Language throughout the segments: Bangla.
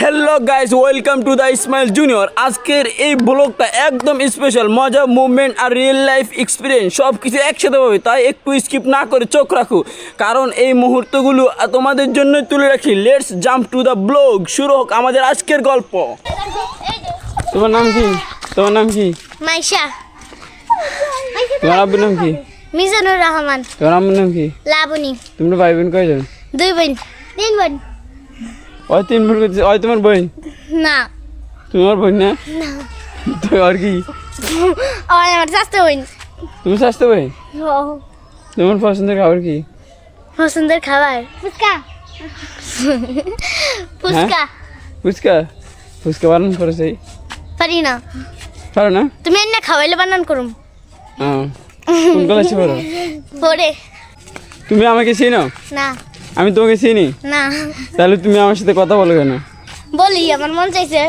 Hello guys welcome to the Ismail junior আজকের এই ব্লগটা একদম স্পেশাল মজা মুভমেন্ট আর রিয়েল লাইফ এক্সপিরিয়েন্স সব কিছু একসাথে পাবে তাই একটু স্কিপ না করে চোখ রাখো। কারণ এই মুহূর্তগুলো তোমাদের জন্য তুলে রাখি। Let's jump to the blog শুরু হোক আমাদের আজকের গল্প। তোমার নাম কি? তোমার নাম কি? মাইশা। তোমার আব্বুর নাম কি? মিজানুর রহমান। তোমার আম্মুর নাম কি? লাবণী। তোমরা ভাই বোন কয়জন? দুই বোন। তিন বোন। ওই তিন বোন ওই তোমার বোন না। তোমার বোন না? তো আর কি? ও আমার চাষতে বোন তুমি স্বাস্থ্য বোন ও তোমার পছন্দের খাবার কি? পছন্দের খাবার? ফুচকা। ফুচকা। ফুচকা? ফুচকা বানান করেছে। পারি না। পারো না? তুমি এনে খাওয়াইলে বানান করুম। হ্যাঁ কোন ক্লাসে পড়ো? পরে তুমি আমাকে চিনো? না। আমি তোমাকে চিনি? না। তাহলে তুমি আমার সাথে কথা বলো কেন? বলি আমার মন চাইছে।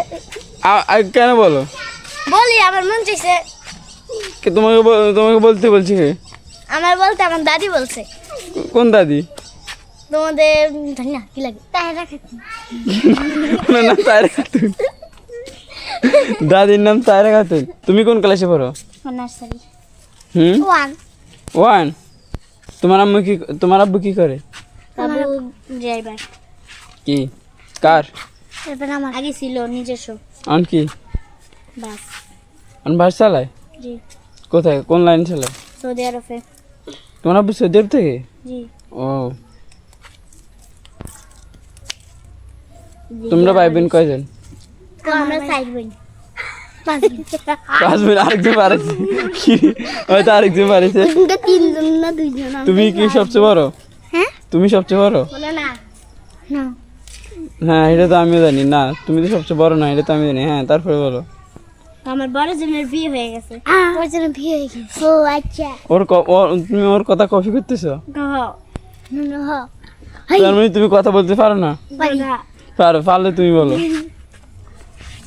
কেন বলো? বলি আমার মন চাইছে। কে তোমাকে তোমাকে বলতে বলছি কে? আমার বলতে আমার দাদি বলছে। কোন দাদি? তোমাদের জানি না কি লাগে? তাই রাখে। ওনার নাম তায়রা খাতুন দাদির নাম তায়রা খাতুন তুমি। কোন ক্লাসে পড়ো? নার্সারি হুম? ওয়ান ওয়ান তোমার আম্মু কি তোমার আব্বু কি করে? ড্রাইভার। কি? কার? আমার আগে ছিল নিজস্ব। আন কি? বাস। আন বাস চালায়? জি। কোথায়? কোন লাইন চালায়? সৌদি আরবে। তোমার আব্বু সৌদি আরব থেকে? জি। ও। তোমরা ভাই বোন কয়জন? আমরা সাইড বোন। পাঁচ পাঁচ আরেকজন পারেছে কি? হয়তো আরেকজন পারেছে তিনজন না দুইজন তুমি কি সবচেয়ে বড়? হ্যাঁ? তুমি সবচেয়ে বড়? না। না হ্যাঁ এটা তো আমিও জানি। না তুমি তো সবচেয়ে বড় না এটা তো আমি জানি। হ্যাঁ তারপরে বলো। আমার বড় জনের বিয়ে হয়ে গেছে। ওর জন্য বিয়ে হয়ে গেছে। ও আচ্ছা। ওর তুমি ওর কথা কপি করতেছো? তার মানে তুমি কথা বলতে পারো না? পারি পারো পারলে তুমি বলো।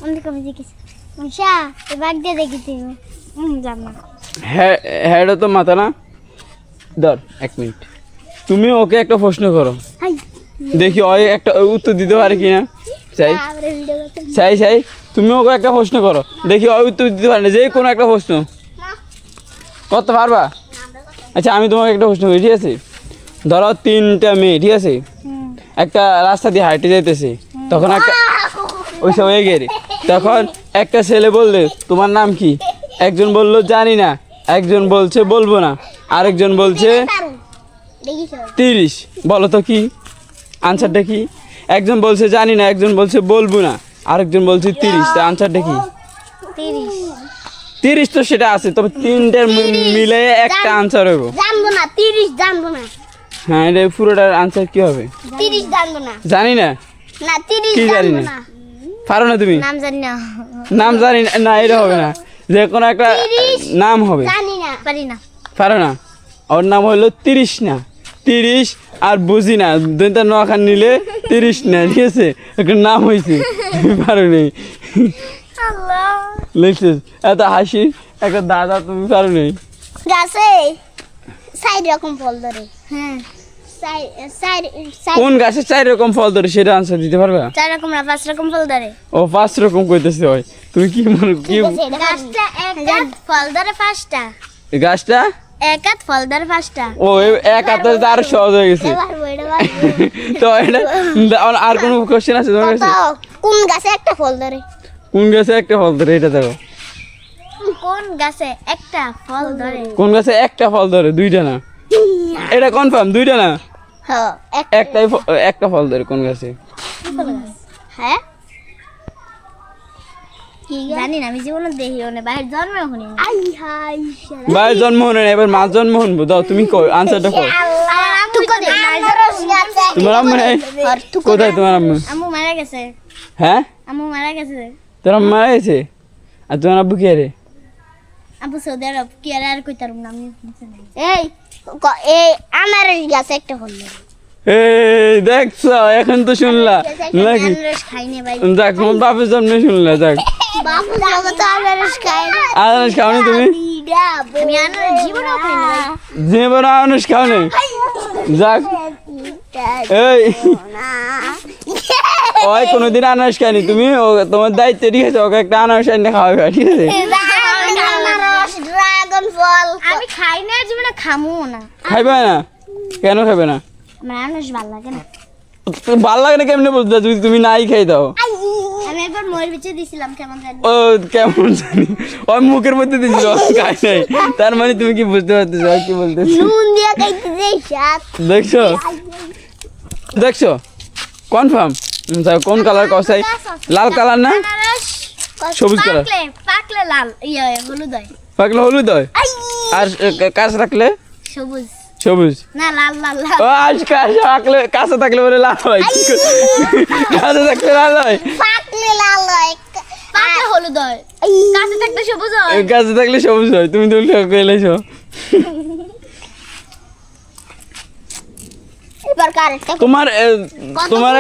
অনেক আমি দেখেছি। মশা এবার দিয়ে দেখেছি হুম জান। হ্যাঁ হ্যাঁ তো মাথা না? ধর এক মিনিট। তুমি ওকে একটা প্রশ্ন করো। হাই। দেখি ওই একটা উত্তর দিতে পারে কিনা। চাই। চাই চাই। তুমি ওকে একটা প্রশ্ন করো। দেখি ওই উত্তর দিতে পারে না যে কোনো একটা প্রশ্ন। করতে পারবা? আচ্ছা আমি তোমাকে একটা প্রশ্ন করি ঠিক আছে? ধরো তিনটা মেয়ে ঠিক আছে? একটা রাস্তা দিয়ে হাঁটে যাইতেছে। তখন একটা ওই সব হয়ে গেলে তখন একটা ছেলে বললে তোমার নাম কি? একজন বলল জানি না। একজন বলছে বলব না। আরেকজন বলছে তিরিশ। বলো তো কি? আনসারটা কি? একজন বলছে জানি না। একজন বলছে বলব না। আরেকজন বলছে তিরিশ। তা আনসারটা কি? তিরিশ। তো সেটা আছে তবে তিনটার মিলে একটা আনসার হইব। জানব না তিরিশ জানব না। হ্যাঁ এটা পুরোটার আনসার কি হবে? তিরিশ জানব না। জানি না। না তিরিশ কি জানি না? না। পারো না তুমি? নাম জানি না। নাম জানি না না এটা হবে না। যে কোনো একটা নাম হবে। জানি না পারি না। পারো না? ওর নাম হলো তিরিশ না। তিরিশ আর বুঝি না দুইটা নোয়াখান নিলে তিরিশ না ঠিক আছে? একটা নাম হয়েছে পারো নেই। লিখছিস এত হাসি একটা দাদা তুমি পারো নেই। গাছে সাইড রকম ফল ধরে। হ্যাঁ কোন গাছের চার রকম ফল ধরে সেটা আনসার দিতে পারবে? চার রকম না পাঁচ রকম ফল ধরে। ও পাঁচ রকম কইতেছে হয় তুমি কি মনে কি গাছটা এক ফল ধরে পাঁচটা। গাছটা? এক হাত ফল ধরে পাঁচটা। ও এক হাতে আরও সহজ হয়ে গেছে। তো এটা আর- আর কোনো কোশ্চেন আছে তোমার কাছে? কোন গাছে একটা ফল ধরে? কোন গাছে একটা ফল ধরে? এটা দেখো। কোন গাছে একটা ফল ধরে? কোন গাছে একটা ফল ধরে? দুইটা না? এটা কনফার্ম দুইটা না? হ্যাঁ একটাই। একটা ফল ধরে কোন গাছে? হ্যাঁ? জানি না আমি জীবনে দেখিও না বাইরে জন্ম আই হাই ভাই জন্ম হনে এবার মা জন্ম হনবো দাও তুমি কই? আনসারটা কই তোমার আম্মু নাই? কোথায় তোমার আম্মু? আম্মু মারা গেছে। হ্যাঁ? আম্মু মারা গেছে। তোর আম্মু মারা গেছে? আর তোমার আব্বু কে রে? আব্বু সৌদি আরব কি আর কইতারুম না আমি এই এই আমার গাছে একটা ধরে এই দেখছ? এখন তো শুনলা। নাকি? খাইনি যাক তোমার বাপের জন্মে শুনলা যাক আনারস খাওনি তুমি? আনারস খাওনি? যাক। এই। ওই কোনোদিন আনারস খায়নি তুমি? ও তোমার দায়িত্ব ঠিক আছে ওকে একটা আনারস এনে খাওয়াবে ঠিক আছে? আনারস ড্রাগন ফল আমি খাই না জীবনে খামু না। খাইবে না? কেন খাবে না? আমার আনারস ভালো লাগে না। ভালো লাগে না কেমনে বলতে যদি তুমি নাই খাই দাও। আমি একবার ময়ূর বিচে দিছিলাম কেমন জানি। ও কেমন জানি। ওই মুখের মধ্যে দিয়েছিল ও খাই নাই। তার মানে তুমি কি বুঝতে পারতেছো আর কি বলতেছো? নুন দিয়ে খাইতে দেই সাত দেখছ? দেখছ? কনফার্ম? কোন কালার কষাই লাল কালার না? সবুজ কালার। পাকলে পাকলে লাল ইয়ে হলুদ হয়। পাকলে হলুদ হয়? আর কাঁচ রাখলে? সবুজ। সবুজ। না লাল লাল লাল। ও আজ কাঁচ থাকলে বলে লাল হয়। কাঁচা থাকলে লাল হয়। পাকলে লাল হয়। পাকলে হলুদ হয়। কাঁচা থাকলে সবুজ হয়। কাঁচা থাকলে সবুজ হয়। তুমি তো উল্টো কইলেছো তোমার তোমার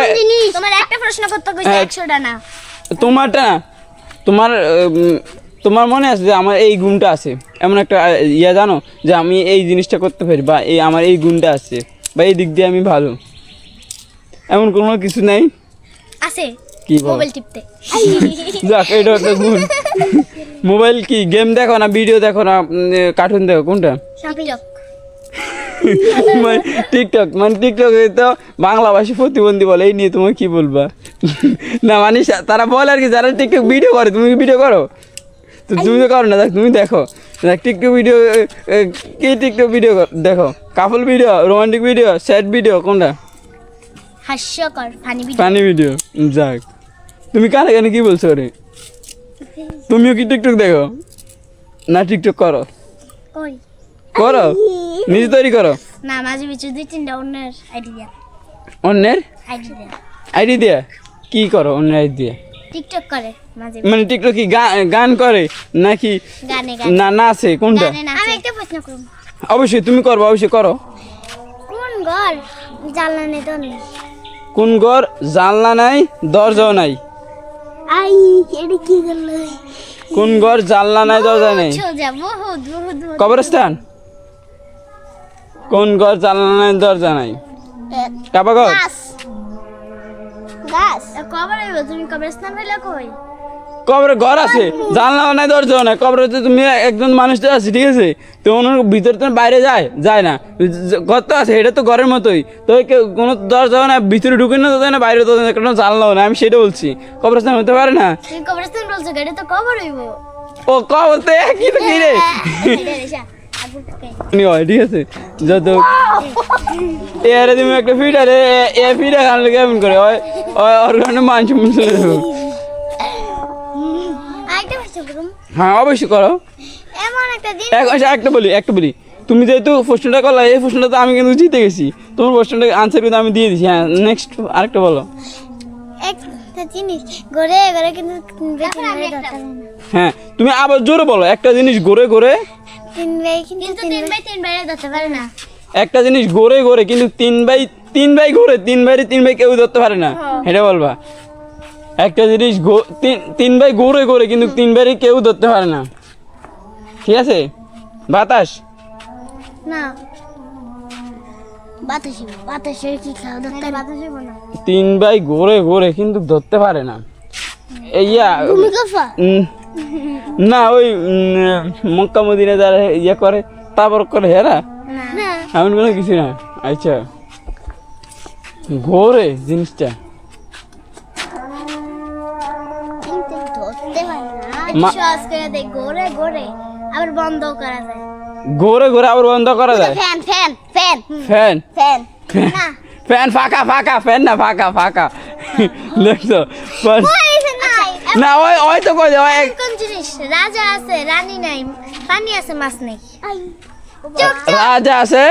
তোমার একটা প্রশ্ন করতে কইছে হ্যাঁ। 100টা না। তোমারটা না। তোমার তোমার মনে আছে যে আমার এই গুণটা আছে? এমন একটা ইয়া জানো? যে আমি এই জিনিসটা করতে পারি বা এই আমার এই গুণটা আছে বা এই দিক দিয়ে আমি ভালো। এমন কোনো কিছু নাই? আছে। কি মোবাইল টিপতে। যাক এটা একটা গুণ। মোবাইল কি গেম দেখো না ভিডিও দেখো না কার্টুন দেখো কোনটা? মানে টিকটক মানে টিকটক তো বাংলা ভাষী প্রতিবন্ধী বলে এই নিয়ে তোমার কি বলবা? না মানে তারা বলে আর কি যারা টিকটক ভিডিও করে তুমি ভিডিও করো? তুমি তো করো না দেখ তুমি দেখো। দেখ টিকটক ভিডিও কি টিকটক ভিডিও দেখো couple video romantic video sad video কোনটা? হাস্যকর ফানি ভিডিও ফানি ভিডিও যাক। তুমি কানে কানে কি বলছো রে? তুমিও কি টিকটক দেখো? না টিকটক করো? করো? নিজে তৈরি করো? না মাঝে বিচু দুই তিনটা অন্যের আইডি দেয়া অন্যের? আইডি দেয়া আইডি দিয়ে কি করো অন্যের আইডি দিয়ে টিকটক করে মাঝে মানে টিকটক কি গান করে নাকি গানে গানে। না নাচে কোনটা? আমি একটা প্রশ্ন করব অবশ্যই তুমি করব অবশ্যই করো। কোন ঘর তো নেই কোন ঘর জানলা নাই দরজাও নাই? আই এটা কি করল কোন ঘর জানলা নাই দরজা নেই? কবরস্থান? কোন ঘর জানলা নাই দরজা নাই? কাবা ঘর গাছ কবর হইব তুমি কবরস্থান হইলে কই কবরে ঘর আছে জানলাও নাই দরজাও নাই কবরে তুমি একজন মানুষ তো আছে ঠিক আছে তো ওনার ভিতরে তো বাইরে যায় যায় না ঘর তো আছে এটা তো ঘরের মতোই তো কেউ কোনো দরজাও না ভিতরে ঢুকে না তো যায় না বাইরে তো কোনো জানলাও না আমি সেটা বলছি কবরস্থান হতে পারে না কবরস্থান বলছো এটা তো কবর হইব ও কবর তো কি রে হয় ঠিক আছে। যত এরে তুমি একটা ফিডারে এ ফিডা খান লাগে এমন করে? ওই ওই ওর কারণে মাংস মাংস দেবো হ্যাঁ অবশ্যই করো। এমন একটা দিন এক আচ্ছা, একটা বলি একটা বলি। তুমি যেহেতু প্রশ্নটা করলা এই প্রশ্নটা তো আমি কিন্তু জিতে গেছি। তোমার প্রশ্নটা আনসার কিন্তু আমি দিয়ে দিছি। হ্যাঁ নেক্সট আরেকটা বলো। হ্যাঁ তুমি আবার জোরে বলো। একটা জিনিস ঘুরে ঘুরে তিন ভাই কিন্তু তিন ভাই তিন ভাই ধরতে পারে না। একটা জিনিস ঘুরে ঘুরে কিন্তু তিন ভাই তিন ভাই ঘুরে তিন ভাইরে তিন ভাই কেউ ধরতে পারে না। এটা বলবা। একটা জিনিস তিন তিন ভাই ঘুরে ঘুরে কিন্তু তিন ভাইরে কেউ ধরতে পারে না। ঠিক আছে? বাতাস? না। তিন ভাই ঘুরে ঘুরে কিন্তু ধরতে পারে না। ইয়া না ওই মক্কা মদিনা যারা ইয়ে করে তারপর করে হেরা না? এমন কোনো কিছু না? আচ্ছা। ঘোরে জিনিসটা। ঘরে ঘরে আবার বন্ধ করা যায়। ঘোরে ঘোরে আবার বন্ধ করা যায়? Fan fan fan fan. Fan. Fan. ফাঁকা ফাঁকা ফ্যান না ফাঁকা ফাঁকা। দেখছ? ফ্যান- আচ্ছা, না ওই ওই তো কই ওই কোন জিনিস? রাজা আছে রানী নাই পানি আছে মাছ নেই। রাজা আছে।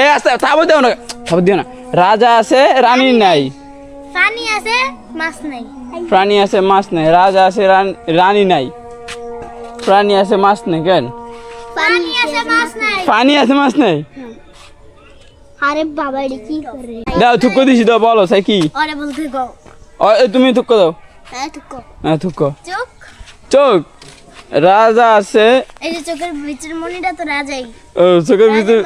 এ আস্তে থাবো দিও না। থাবো দিও না। রাজা আছে রানী নাই। পানি আছে মাছ নেই। প্রাণী আছে মাছ নেই। রাজা আছে রানী নাই। প্রাণী আছে মাছ নেই কেন? পানি আছে মাছ নাই। পানি আছে মাছ নেই। আরে বাবা এটা কি করে? দাও থুকো দিছি দাও বলো সাই কি? আরে বলতে গো তুমি থুকো দাও। হ্যাঁ হ্যাঁ থুকো চোখ? রাজা আছে। এই যে চোখের মনিটা তো রাজাই। ও, চোখের ভিতরে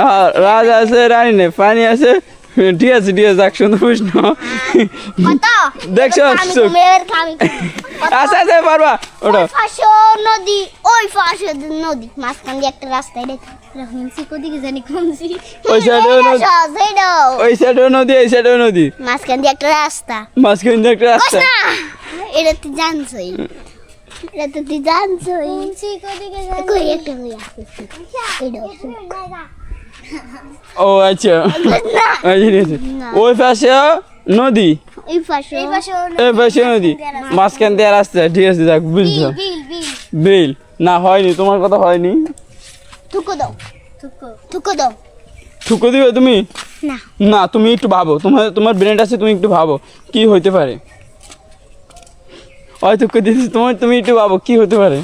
হ্যাঁ, রাজা আছে রানী নেই পানি আছে। ঠিক আছে ঠিক আছে সুন্দর প্রশ্ন দেখছ, আচ্ছা আচ্ছা পারবা ওটা নদী ওই পাশে নদী। মাঝখান দিয়ে একটা রাস্তায় রেখে মাঝখান দিয়ে একটা রাস্তা। মাঝখান দিয়ে একটা রাস্তা। এটা তুই জানছই। এটা তো তুই জানছই। কই একটা ও আচ্ছা। আচ্ছা, ওই পাশে নদী? এই পাশে নদী। মাঝখান দিয়ে রাস্তা ঠিক আছে যাক বুঝছ? বিল বিল বিল। না হয়নি তোমার কথা হয়নি। থুকো দাও। থুকো। থুকো দাও। ঠুকো দিবে তুমি? না। না তুমি একটু ভাবো। তোমার তোমার ব্রেন আছে তুমি একটু ভাবো। কি হইতে পারে? ওই ঠুকো দিয়েছি। তোমার তুমি একটু ভাবো কি হতে পারে?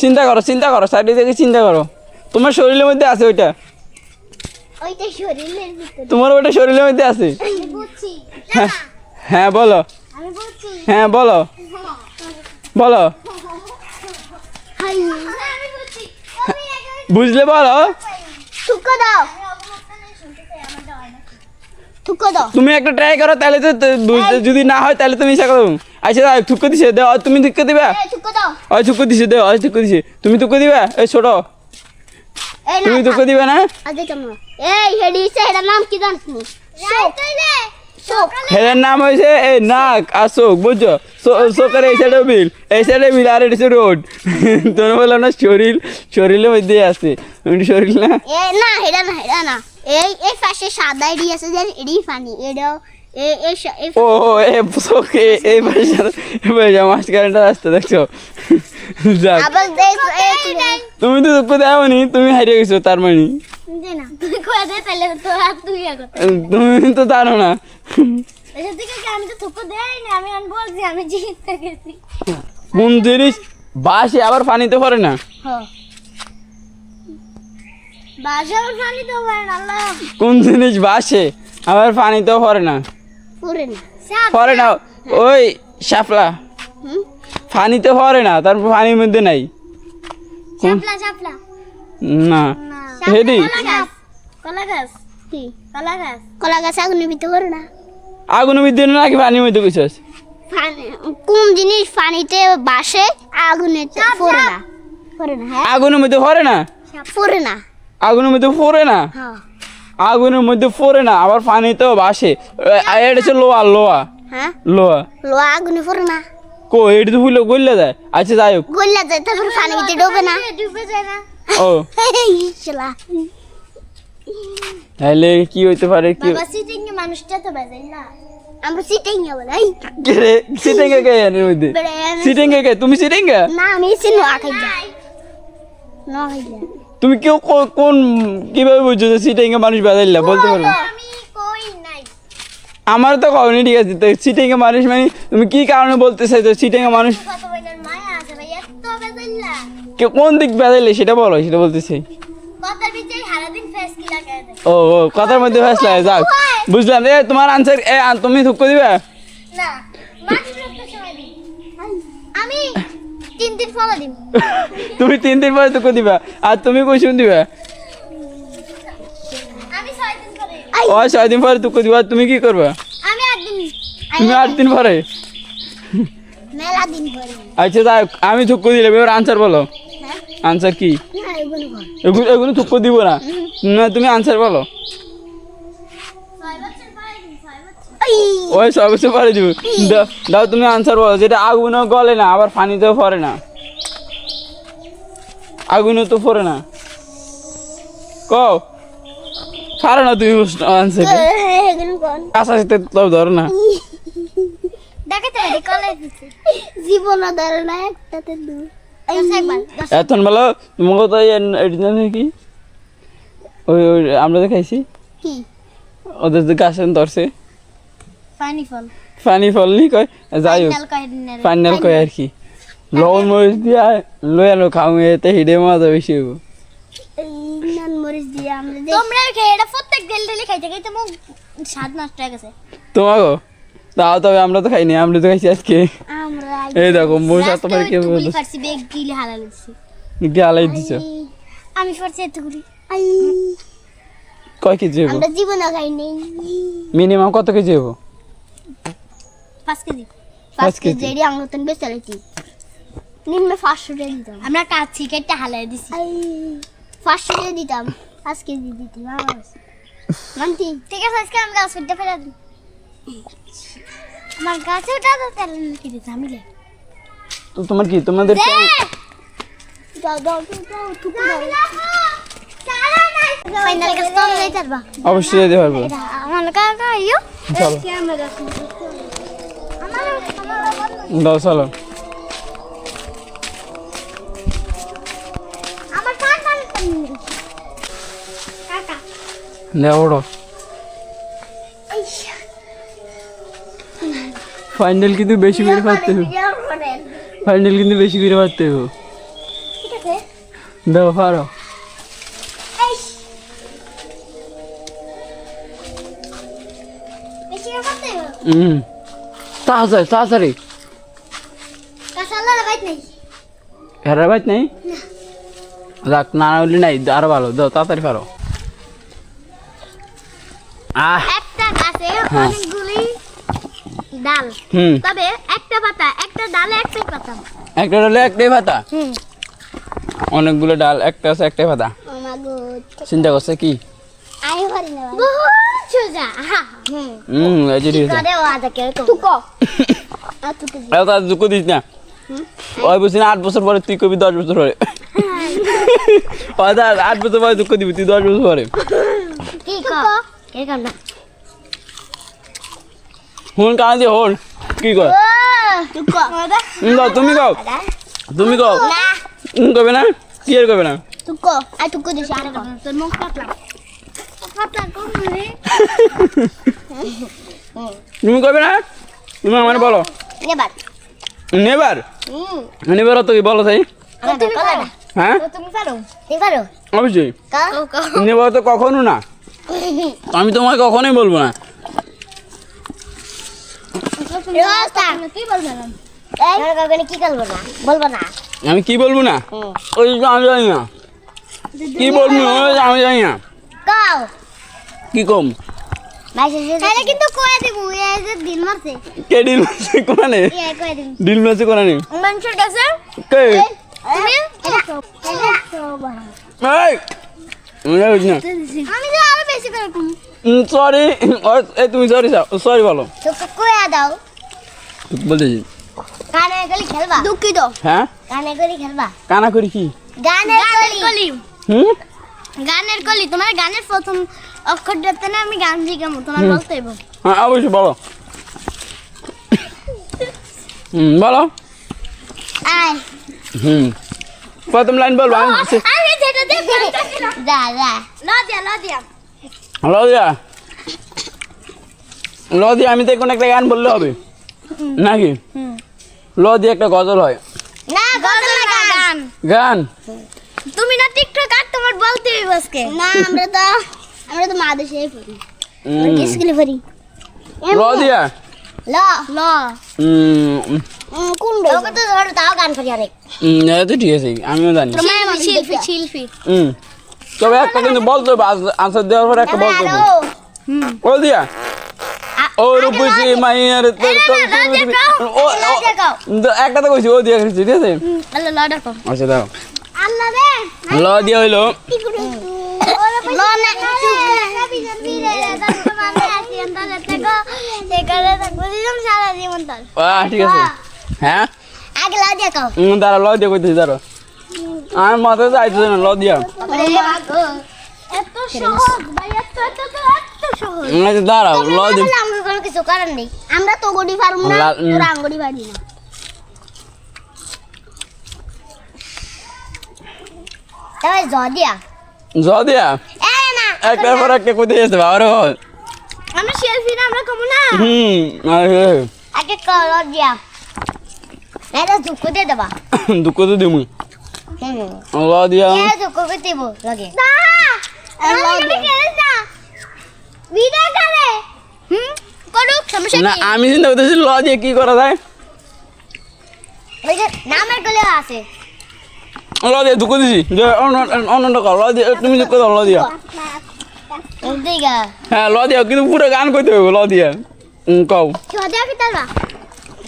চিন্তা করো চিন্তা করো সাইডে থেকে চিন্তা করো। তোমার শরীরের মধ্যে আছে ওইটা? তোমার ওইটা শরীরের মধ্যে আছে? হ্যাঁ হ্যাঁ বলো। হ্যাঁ বলো। বলো। বুঝলে বলো। তুমি একটা ট্রাই করো তাহলে তো যদি না হয় তাহলে তুমি ইচ্ছা করো। আচ্ছা দাও থুকো দিছে দেও তুমি থুকো দিবা। ওই থুকো দিছে দেও ওই থুকো দিছে। তুমি থুকো দিবা? এই ছোট। তুমি থুকো দিবা না? এই হেডি সে এর নাম কি জানিস শোক নাম হয়েছে এই নাক আর চোখ বুঝছ? চোখের এই সাইডে বিল এই সাইডে বিল আর এটা রোড তুমি বললাম না শরীর শরীরের মধ্যে আছে। তুমি শরীর না? না হেডা না হেডা না। এই এই পাশে সাদা এডি আছে যে এডি ফানি এই ও চোখে এই পাশে এই পাশে মাঝখানটা রাস্তা দেখছ? যাক। তুমি তো দুঃখ দেওনি তুমি হারিয়ে গেছো তার মানে। তুমি তো জানো না। কোন জিনিস বাসে আবার পানিতে পড়ে না? তো কোন জিনিস বাসে আবার পানিতেও পড়ে না? পুরে না। ওই শাপলা পানিতে পড়ে না তারপর পানির মধ্যে নাই। না। হেডি। কলা গাছ। কলা গাছ। কি? কলা গাছ। কলা গাছ আগুনের মধ্যে না? নাকি পানির মধ্যে কইছস কোন জিনিস পানিতে বাসে আগুনে পড়ে না। হ্যাঁ? আগুনের মধ্যে পড়ে না? পড়ে না। আগুনের মধ্যে পড়ে না? হ্যাঁ। আগুনের মধ্যে পড়ে না আবার পানিতেও বাসে এটা হচ্ছে লোয়া লোয়া হ্যাঁ? লোয়া লোয়া আগুনে পড়ে না। কো এটি তো গল্লে যায়। আচ্ছা যাই হোক। গল্লা যায় তারপর ভিতরে ডুবে না। ডুবে যায় না। ও। চলা তাহলে কি হইতে পারে কি বাবা সিটিং এ মানুষটা তো বাজাই না। আমরা সিটিং এ বলে কে রে? সিটিং এ কে এর মধ্যে? সিটিং এ কে? তুমি সিটিং এ না আমি সিনো আখাই যাই। না খাই যাই। তুমি কেউ কো- কোন কীভাবে বুঝছ যে সিটিং এ মানুষ বাজাইলা বলতে পারো আমার তো কখনই ঠিক আছে। তো সিটিং এ মানুষ মানে তুমি কি কারণে বলতে চাইছো? সিটিং এ মানুষ কত বইনের মায়া আছে ভাই এত বাজাইলা কে কোন দিক বাজাইলে সেটা বলো সেটা বলতেছি। ফেস ও ও কথার মধ্যে ফেসলা যাক। বুঝলাম। এ তোমার আনসার এ তুমি থুক দিবে? না আমি তিন দিন ফলো দিন তুমি তিন দিন পরে থুক দিবা আর তুমি কুসুম দিবে। ও ছয় দিন পরে থুক দিবা তুমি কি করবে? আমি আট দিন তুমি আট দিন পরে? মেলা দিন করে আচ্ছা যাক আমি থুক দিলে এবার আনসার বলো। হ্যাঁ? আনসার কি? এগুলো এগুলো এগুলো দিব না। না তুমি আনসার বলো ছয় বছর পরে দিন ছয় বছর এই ওই সব কিছু পরে দিব। দাও- দাও তুমি আনসার বলো যেটা আগুনও গলে না আবার পানিতেও পড়ে না। আগুনও তো পড়ে না। কও পারো না তুমি আনসার কাঁচা সাথে তো ধরো না। দেখাতে পারি কলেজ জীবন ধরে না একটাতে দু। একবার এখন বলো তোমাকে তো এটি জানো কি? ওই ওই আমরা তো খাইছি? কি? ওদের যে গাছ ধরছে। পানি ফল। পানি ফলনি কয়? যাই হোক ফাইনাল কয় ফাইনাল আর কি? লবণ মরিচ দিয়া লই আলো খাও এতে হিডে মজা বেশি হইব নন মরিচ দিয়ে আমরা তোমরা খেয়ে এটা প্রত্যেক ডেলি খাইতে খাইতে মুখ স্বাদ নষ্ট হয়ে গেছে। তোমাকে? তাও তবে আমরা তো খাইনি আমরা তো খাইছি আজকে। আমরা এই দেখো মশা তোমার কে ফার্সি বেগ গিলে হালাল দিছি? কি আমি ফার্সি এতগুলি আই কয় কেজি হব? আমরা জীবনে মিনিমাম কত কেজি হব? পাঁচ কেজি পাঁচ পাঁচ কেজি। কেজি এটি বেচে রেখেছি নিম্নে পাঁচশো টাকা দিতাম। আমরা কাছি কেটে হালাই দিছি। পাঁচশো টাকা দিতাম। পাঁচ কেজি দিতাম মানতি ঠিক আছে আজকে আমি গাছ ফেলতে ফেলে দিই। আমার গাছে ওটা তো তেল লিখে দিতে আমি তো তোমার কি তোমাদের অবশ্যই যেতে পারব। আমার কাকা ইয়ো চলো। দাও চলো। ওড়ো। ফাইনাল কিন্তু বেশি করে পারতে হবে। ফাইনাল কিন্তু বেশি করে পারতে হবে। দাও পারো। হুম তাড়াতাড়ি তাড়াতাড়ি। হেরার বাইত নেই। যাক না হলে নাই আরও ভালো। দাও তাড়াতাড়ি পারো। আহ। একটা গাছে হ্যাঁ। অনেকগুলি ডাল। হুম। তবে একটা পাতা একটা ডালে একটাই পাতা। একটা ডালে একটাই পাতা? হুম। অনেকগুলো ডাল একটা আছে একটাই পাতা? চিন্তা করছে কি? আই পারি না বহুত সোজা হুম এই যে করে ও আদা কে আর না ওই না আট বছর পরে তুই কবি দশ বছর পরে ওই দা আট বছর পরে দুঃখ দিবি তুই দশ বছর পরে কি কো কে হুন কি কর তুমি কও তুমি কও না কবে না কি আর কবে না দিছ আর তোর মুখ কাটলাম তুমি কবে না? তুমি আমার বলো। নেবার। নেবার? নেবার তো কি বলো তাই? হ্যাঁ? অবশ্যই। নেবার তো কখনো না। আমি তোমায় কখনোই বলব না। আমি কি বলব না? ওই আমি জানি না। কি বলব? আমি জানি না। কাও। কি কম তাহলে কিন্তু কয়ে দিব এই যে দিন মারছে কে ডিল মারছে কোনে এই কয়ে মারছে কে তুমি এই আমি জানি না আমি তো আরও বেশি করে কম সরি এই তুমি সরি সরি বলো তো কয়ে দাও বলতেছি গানে গলি খেলবা দুঃখিত হ্যাঁ গানে গলি খেলবা কানা করি কি গানের গলি হুম গানের কলি তোমার গানের প্রথম অক্ষরটাতে না আমি গান শিখাবো তোমার বলতে হইব। হ্যাঁ অবশ্যই বলো। হুম বলো। আয়। হুম। প্রথম লাইন বলব আমি যেটা দেব যা যা। লদিয়া লদিয়া। লদিয়া? লদিয়া আমি তো কোনো একটা গান বললে হবে। নাকি? লদিয়া একটা গজল হয়। না গজল না গান। গান? তুমি না টিকটক আর তোমার বলতে হইব আজকে না আমরা তো আমরা তো মাদেশে পড়ি। স্কুলে পড়ি? ল ল। উম, কোন ওকে তো ধর তাও গান করি উম, এটা তো ঠিক আছে আমিও জানি। শিল্পী শিল্পী। হুম তবে একটা কিন্তু বলতে হবে আনসার দেওয়ার পরে একটা বলতে হবে লদিয়া ও রূপসী মাইয়ার তোর তোর একটা তো কইছি ও দিয়া ঠিক আছে? ল আচ্ছা দাও। হইল। ল না। সারা জীবন তোর আহ, ঠিক আছে। হ্যাঁ? আগে ল দেখো উম, দাঁড়া লদিয়া কইতেছি দাঁড়া। আমার মাথায় তো আইতেছে না লদিয়া এত সহজ ভাই এত এত এত এত সহজ। উম, দাঁড়াও লদিয়া আমরা কোনো কিছু করার নেই। আমরা তো গড়ি পারব না লা- তোরা আঙ্গুড়ি পারবি না। তবে জদিয়া লদিয়া এ না একটার পর একটা কইতে যেতে বাবারে বাবা। আমরা সেলফি না আমরা কমু না? হুম আগে কর দিয়া। এটা দিয়ে দেবা। দুঃখ তো দিমু। হুম। লদিয়া এ ঝুঁকু দিব? লাগে। না! আমি চিন্তা করতেছি লদিয়া কি করা যায়? নামের গলে আছে। ল দিয়া দুঃখ দিছি যে অন্য কর ল দিয়া তুমি যে কথা ল দিয়া দিগা হ্যাঁ ল দিয়া কিন্তু পুরো গান কইতে হবে ল দিয়া হুম, কও ছোট কি তালবা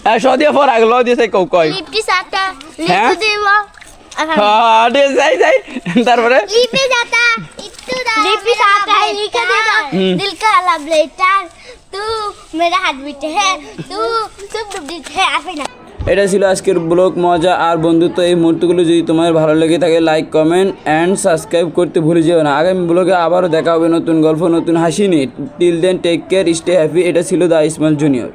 হ্যাঁ স দিয়া পর আগে ল দিয়া সেই কও কয় লিপটি সাতা হ্যাঁ? লিপটি দেব হ্যাঁ ঠিক আছে, যাই যাই তারপরে लिपि जाता लिपि जाता लिख देता दिल का लव लेटर तू मेरा हार्ट बीट है तू चुप चुप है आप ना এটা ছিল আজকের ব্লগ মজা আর বন্ধুত্ব। এই মুহূর্তগুলো যদি তোমার ভালো লেগে থাকে লাইক কমেন্ট অ্যান্ড সাবস্ক্রাইব করতে ভুলে যেও না। আগামী ব্লগে আবারও দেখা হবে নতুন গল্প, নতুন হাসি নিয়ে। Till then take care stay happy এটা ছিল দ্য ইসমাল জুনিয়র